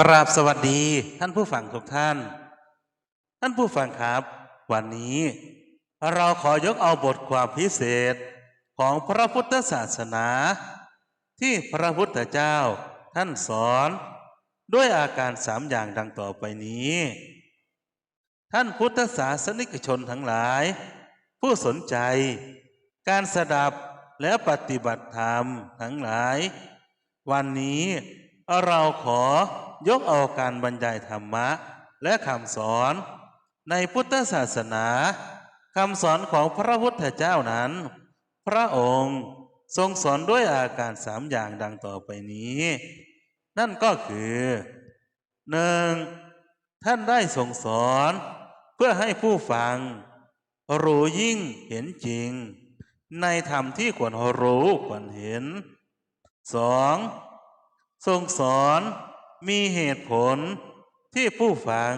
กราบสวัสดีท่านผู้ฟังทุกท่าน ท่านผู้ฟังครับ วันนี้เราขอยกเอาบทความพิเศษของพระพุทธศาสนา ที่พระพุทธเจ้าท่านสอน ด้วยอาการสามอย่างดังต่อไปนี้ ท่านพุทธศาสนิกชนทั้งหลาย ผู้สนใจ การสดับและปฏิบัติธรรมทั้งหลาย วันนี้ เราขอยกเอาการบรรยายธรรมะและคำสอนในพุทธศาสนาคำสอนของพระพุทธเจ้านั้น พระองค์ทรงสอนด้วยอาการสามอย่างดังต่อไปนี้ นั่นก็คือหนึ่งท่านได้ทรงสอนเพื่อให้ผู้ฟัง รู้ยิ่งเห็นจริง ในธรรมที่ควรรู้ควรเห็นสอง ทรงสอนมีเหตุผลที่ผู้ฟัง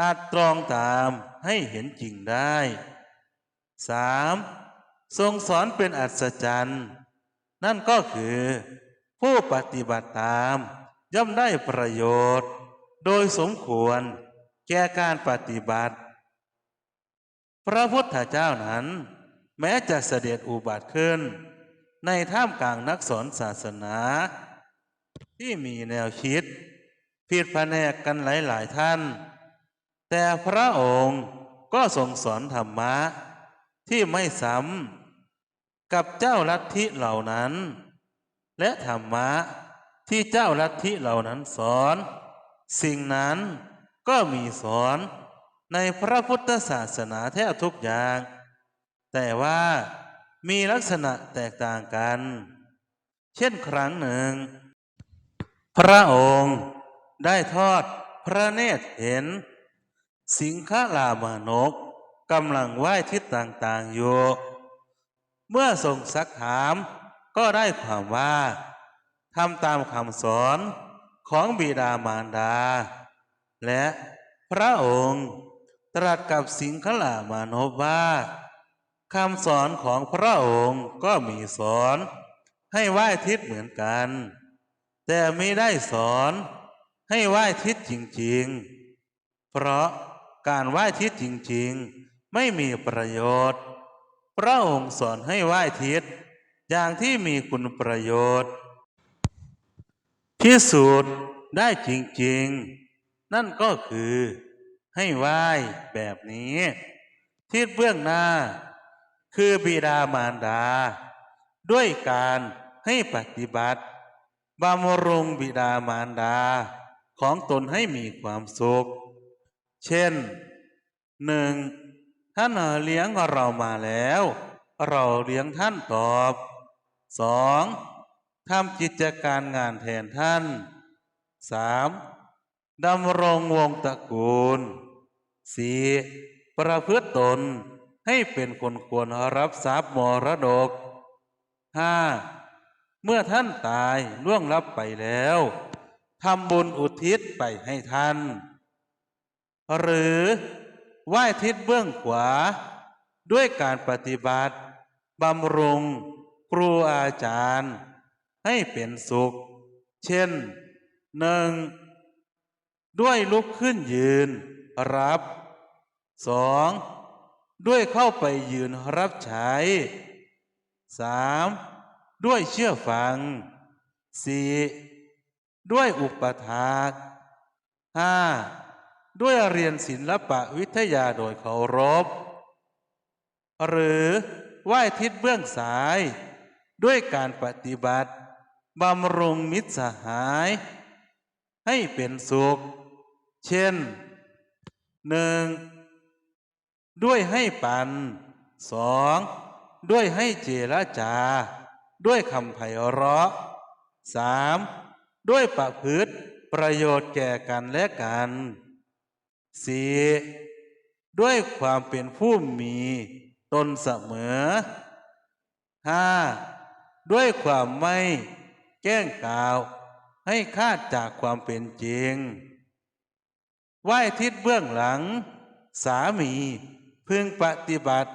อาจตรองตามให้เห็นจริงได้สามทรงสอนเป็นอัศจรรย์นั่นก็คือ ผู้ปฏิบัติตามย่อมได้ประโยชน์ โดยสมควรแก่การปฏิบัติ พระพุทธเจ้านั้น แม้จะเสด็จอุบัติขึ้น ในท่ามกลางนักสอนศาสนา ที่มีแนวคิด ผิดแผนกกันหลาย ๆ ท่าน แต่พระองค์ก็ทรงสอนธรรมะ ที่ไม่ซ้ำกับเจ้าลัทธิเหล่านั้น และธรรมะที่เจ้าลัทธิเหล่านั้นสอน สิ่งนั้นก็มีสอนในพระพุทธศาสนาแทบทุกอย่าง แต่ว่ามีลักษณะแตกต่างกัน เช่นครั้งหนึ่ง พระองค์ได้ทอดพระเนตรเห็น สิงฆลามานกกำลังไหว้ทิศต่างๆอยู่ เมื่อทรงซักถามก็ได้ความว่าทำตามคำสอนของบิดามารดา และพระองค์ตรัสกับสิงฆลามานพว่าคำสอนของพระองค์ก็มีสอนให้ไหว้ทิศเหมือนกัน แต่ไม่ได้สอนให้ไหว้ทิศจริงๆ เพราะการไหว้ทิศจริงๆ ไม่มีประโยชน์ พระองค์สอนให้ไหว้ทิศอย่างที่มีคุณประโยชน์พิสูจน์ได้จริงๆ นั่นก็คือให้ไหว้แบบนี้ ทิศเบื้องหน้า คือบิดามารดา ด้วยการให้ปฏิบัติ บำรุงบิดามารดาของตนให้มีความสุข เช่นหนึ่งท่านเลี้ยงเรามาแล้ว เราเลี้ยงท่านตอบสองทำกิจการงานแทนท่านสามดำรงวงตระกูลสี่ประพฤติตนให้เป็นคนควรรับทรัพย์มรดกห้า เมื่อท่านตายล่วงลับไปแล้วทำบุญอุทิศไปให้ท่าน หรือไหว้ทิศเบื้องขวา ด้วยการปฏิบัติบำรุงครูอาจารย์ ให้เป็นสุข เช่นหนึ่งด้วยลุกขึ้นยืนรับสองด้วยเข้าไปยืนรับใช้สาม ด้วยเชื่อฟังสี่ด้วยอุปถากห้าด้วยเรียนศิลปะวิทยาโดยเคารพ หรือไหว้ทิศเบื้องซ้าย ด้วยการปฏิบัติบำรุงมิตรสหาย ให้เป็นสุข เช่นหนึ่งด้วยให้ปันสองด้วยให้เจรจา ด้วยคำไพเราะสามด้วยประพฤติประโยชน์แก่กันและกันสี่ด้วยความเป็นผู้มีตนเสมอห้าด้วยความไม่แกล้งกล่าว ให้คาดจากความเป็นจริงไหว้ทิศเบื้องหลัง สามีพึงปฏิบัติ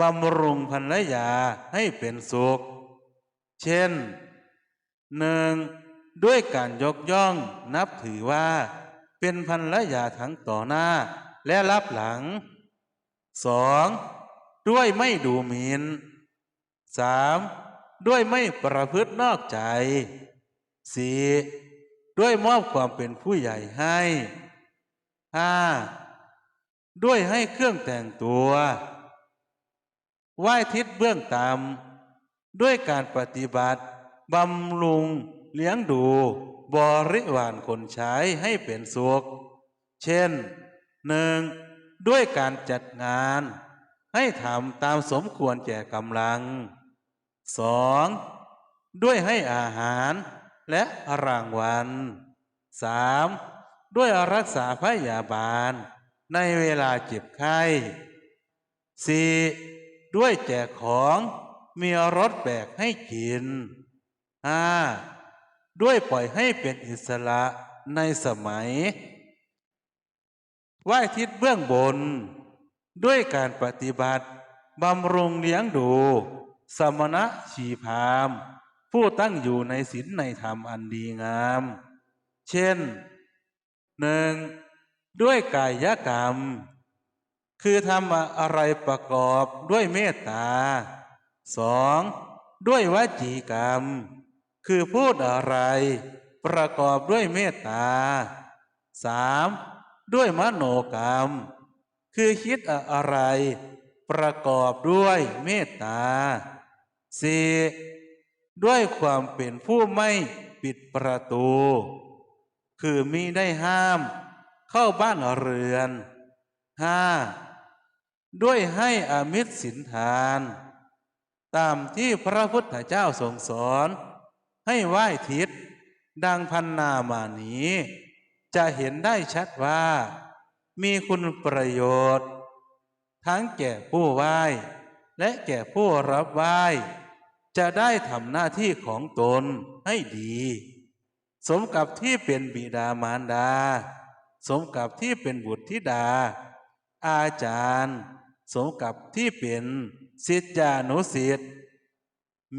บำรุงภรรยาให้เป็นสุข เช่นหนึ่งด้วยการยกย่องนับถือว่า เป็นภรรยาทั้งต่อหน้าและรับหลังสองด้วยไม่ดูหมิน่นสามด้วยไม่ประพฤตินอกใจสี่ด้วยมอบความเป็นผู้ใหญ่ให้ห้าด้วยให้เครื่องแต่งตัว ไหว้ทิศเบื้องต่ำ ด้วยการปฏิบัติบำรุงเลี้ยงดูบริวารคนใช้ให้เป็นสุข เช่นหนึ่งด้วยการจัดงาน ให้ทำตามสมควรแก่กำลังสองด้วยให้อาหารและรางวัลสามด้วยรักษาพยาบาล ในเวลาเจ็บไข้สี่ด้วยแจกของ มีรถแบกให้กินห้าด้วยปล่อยให้เป็นอิสระในสมัยไหว้ทิศเบื้องบน ด้วยการปฏิบัติบำรุงเลี้ยงดู สมณะชีพาม ผู้ตั้งอยู่ในศีลในธรรมอันดีงาม เช่นหนึ่งด้วยกายกรรม คือทำอะไรประกอบด้วยเมตตา สองด้วยวจีกรรม คือพูดอะไร ประกอบด้วยเมตตาสามด้วยมโนกรรม คือคิดอะไร ประกอบด้วยเมตตาสี่ด้วยความเป็นผู้ไม่ปิดประตู คือมิได้ห้าม เข้าบ้านเรือนห้าด้วยให้อมิตรสินทาน ตามที่พระพุทธเจ้าทรงสอน ให้ไหว้ทิศ ดังพันนามานี้ จะเห็นได้ชัดว่า มีคุณประโยชน์ ทั้งแก่ผู้ไหว้ และแก่ผู้รับไหว้ จะได้ทำหน้าที่ของตนให้ดี สมกับที่เป็นบิดามารดา สมกับที่เป็นบุตรธิดา อาจารย์ สมกับที่เป็น ศิษยานุศิษย์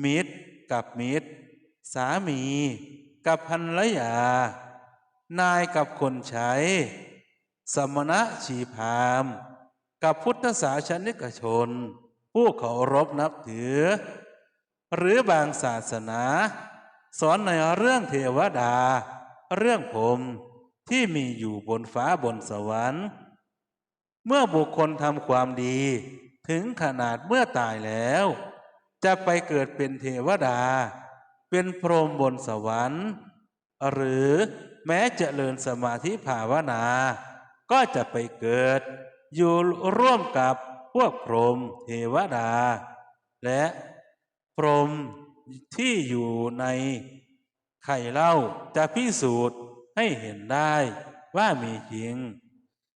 มิตรกับมิตร สามีกับภรรยา นายกับคนใช้ สมณะชีพาม กับพุทธศาสนิกชน ผู้เคารพนับถือ หรือบางศาสนา สอนในเรื่องเทวดา เรื่องผมที่มีอยู่บนฟ้าบนสวรรค์ เมื่อบุคคลทำความดี ถึงขนาดเมื่อตายแล้ว จะไปเกิดเป็นเทวดา เป็นพรหมบนสวรรค์ หรือแม้จเจริญสมาธิภาวนา ก็จะไปเกิด อยู่ร่วมกับพวกพรหมเทวดา และพรหมที่อยู่ในไข่เล่าจะพิสูจน์ให้เห็นได้ว่ามีจริง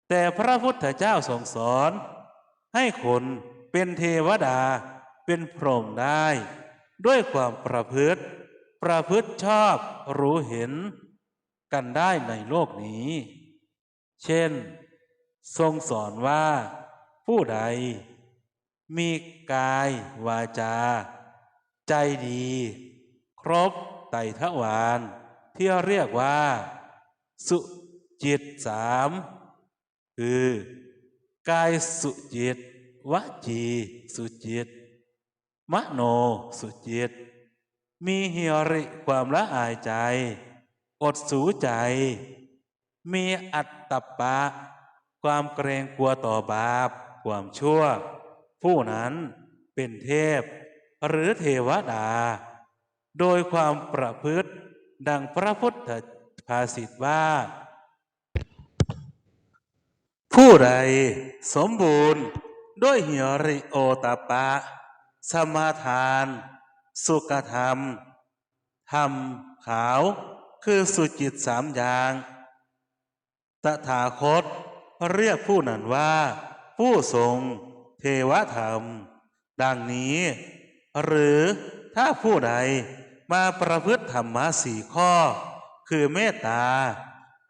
แต่พระพุทธเจ้าทรงสอน ให้คนเป็นเทวดาเป็นพรหมได้ ด้วยความประพฤติ ประพฤติชอบรู้เห็นกันได้ในโลกนี้ เช่น ทรงสอนว่า ผู้ใด มีกายวาจา ใจดี ครบไตทวารที่เรียกว่า สุจิตสามคือ กายสุจิตวจีสุจิต มโนสุจิต มีเฮียริความละอายใจ อดสูใจ มีอัตตปะ ความเกรงกลัวต่อบาป ความชั่ว ผู้นั้นเป็นเทพ หรือเทวดา โดยความประพฤติดังพระพุทธภาษิตว่า ผู้ใดสมบูรณ์ด้วยหิริโอตปปะ สมาทาน สุขธรรม ธรรมขาว คือสุจิตสามอย่าง ตถาคตเรียกผู้นั้นว่า ผู้ทรงเทวธรรม ดังนี้ หรือถ้าผู้ใดมาประพฤติธรรมะสี่ข้อ คือเมตตา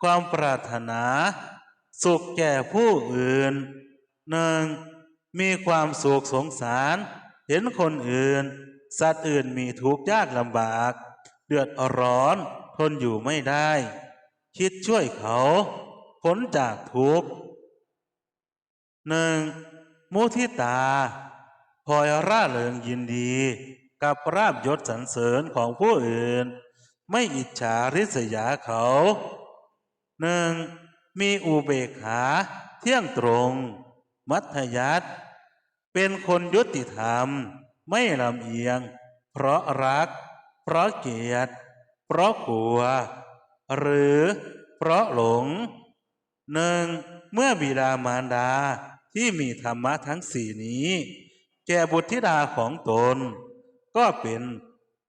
ความปรารถนา สุขแก่ผู้อื่นหนึ่งมีความสุขสงสาร เห็นคนอื่น สัตว์อื่นมีทุกข์ยากลำบาก เดือดร้อนทนอยู่ไม่ได้ คิดช่วยเขาพ้นจากทุกข์หนึ่งมุทิตาพลอยร่าเริงยินดี กับราบยศสรรเสริญของผู้อื่น ไม่อิจฉาริษยาเขาหนึ่ง มีอุเบกขาเที่ยงตรง มัธยัติเป็นคนยุติธรรม ไม่ลำเอียง เพราะรัก เพราะเกลียด เพราะกลัว หรือเพราะหลงหนึ่งเมื่อบิดามารดาที่มีธรรมะทั้งสี่นี้ แก่บุตรธิดาของตน ก็เป็น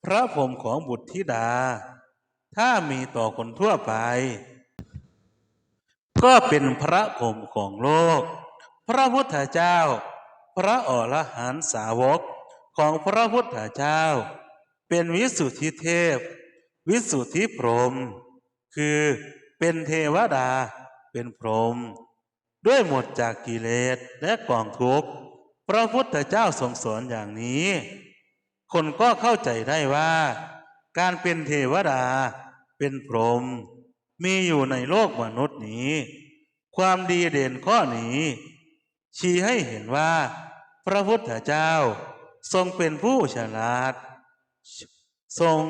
พระพรหมของบุตรธิดา ถ้ามีต่อคนทั่วไป ก็เป็นพระพรหมของโลก พระพุทธเจ้า พระอรหันตสาวกของพระพุทธเจ้า เป็นวิสุทธิเทพ วิสุทธิพรหมคือเป็นเทวดาเป็นพรหมด้วยหมดจากกิเลสและกองทุกข์พระพุทธเจ้าทรงสอนอย่างนี้ คนก็เข้าใจได้ว่า การเป็นเทวดาเป็นพรหม มีอยู่ในโลกมนุษย์นี้ ความดีเด่นข้อนี้ ชี้ให้เห็นว่า พระพุทธเจ้าทรงเป็นผู้ฉลาด ทรง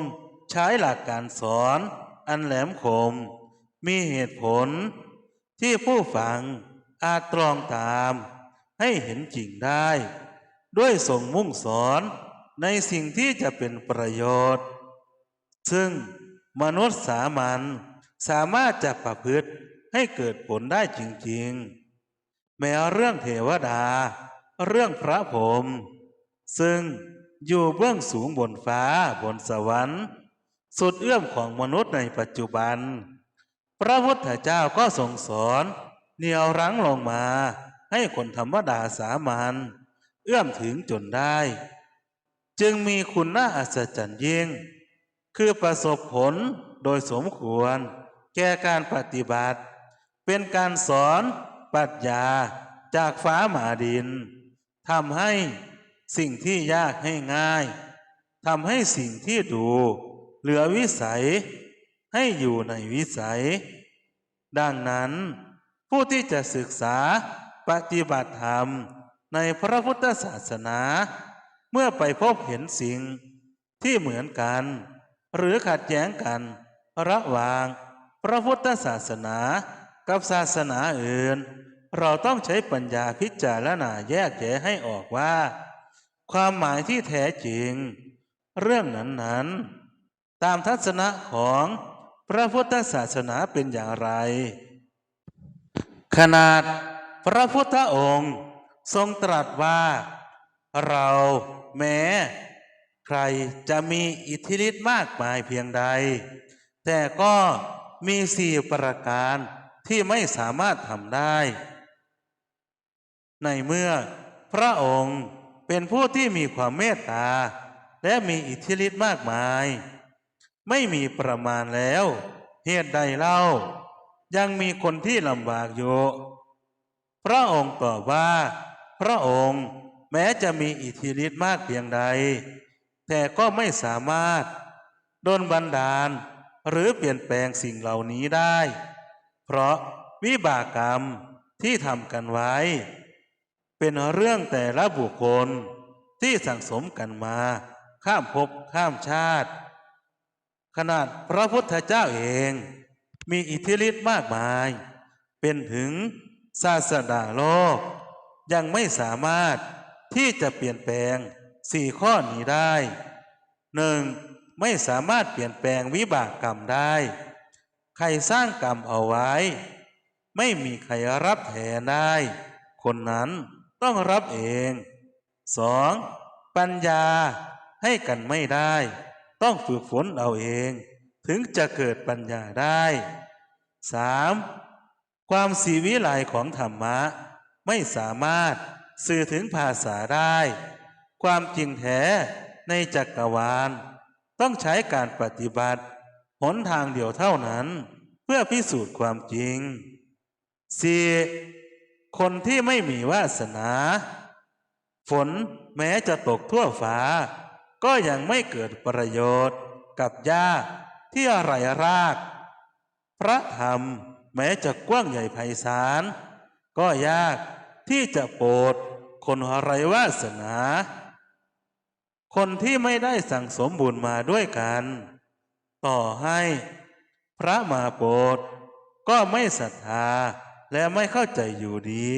ใช้หลักการสอนอันแหลมคม มีเหตุผลที่ผู้ฟังอาจตรองตามให้เห็นจริงได้ ด้วยส่งมุ่งสอนในสิ่งที่จะเป็นประโยชน์ ซึ่งมนุษย์สามัญ สามารถจะประพฤติให้เกิดผลได้จริงๆ แม้เรื่องเทวดา เรื่องพระพรหมซึ่งอยู่เบื้องสูงบนฟ้าบนสวรรค์ สุดเอื้อมของมนุษย์ในปัจจุบัน พระพุทธเจ้าก็ทรงสอนเนี่ยวรั้งลงมาให้คนธรรมดาสามัญเอื้อมถึงจนได้ จึงมีคุณน่าอัศจรรย์ยิ่ง คือประสบผลโดยสมควร แก่การปฏิบัติ เป็นการสอนปรัชญาจากฟ้าหมาดินทำให้สิ่งที่ยากให้ง่ายทำให้สิ่งที่ดูเหลือวิสัยให้อยู่ในวิสัย ดังนั้น ผู้ที่จะศึกษาปฏิบัติธรรมในพระพุทธศาสนา เมื่อไปพบเห็นสิ่งที่เหมือนกัน หรือขัดแย้งกันระหว่าง พระพุทธศาสนากับศาสนาอื่น เราต้องใช้ปัญญาพิจารณาแยกแยะให้ออกว่า ความหมายที่แท้จริง เรื่องนั้นๆ ตามทัศนะของพระพุทธศาสนาเป็นอย่างไร ขนาดพระพุทธองค์ทรงตรัสว่า เราแม้ ใครจะมีอิทธิฤทธิ์มากมายเพียงใด แต่ก็ มีสี่ประการที่ไม่สามารถทำได้ ในเมื่อพระองค์เป็นผู้ที่มีความเมตตา และมีอิทธิฤทธิ์มากมาย ไม่มีประมาณแล้ว เหตุใดเล่า ยังมีคนที่ลำบากอยู่พระองค์ตอบว่า พระองค์แม้จะมีอิทธิฤทธิ์มากเพียงใด แต่ก็ไม่สามารถ โดนบันดาล หรือเปลี่ยนแปลงสิ่งเหล่านี้ได้ เพราะวิบากกรรมที่ทำกันไว้ เป็นเรื่องแต่ละบุคคลที่สั่งสมกันมา ข้ามภพข้ามชาติ ขนาดพระพุทธเจ้าเอง มีอิทธิฤทธิ์มากมาย เป็นถึงศาสดาโลก ยังไม่สามารถที่จะเปลี่ยนแปลงสี่ข้อนี้ได้หนึ่ง ไม่สามารถเปลี่ยนแปลงวิบากกรรมได้ ใครสร้างกรรมเอาไว้ ไม่มีใครรับแทนได้ คนนั้นต้องรับเองสองปัญญาให้กันไม่ได้ ต้องฝึกฝนเอาเอง ถึงจะเกิดปัญญาได้สามความสีวิไลของธรรมะ ไม่สามารถสื่อถึงภาษาได้ ความจริงแท้ในจักรวาล ต้องใช้การปฏิบัติหนทางเดียวเท่านั้น เพื่อพิสูจน์ความจริง 4. คนที่ไม่มีวาสนา ฝนแม้จะตกทั่วฟ้า ก็ยังไม่เกิดประโยชน์กับหญ้าที่อะไรราก พระธรรมแม้จะกว้างใหญ่ไพศาลก็ยากที่จะโปรดคนไรวาสนา คนที่ไม่ได้สั่งสมบุญมาด้วยกัน ต่อให้พระมาโปรดก็ไม่ศรัทธาและไม่เข้าใจอยู่ดี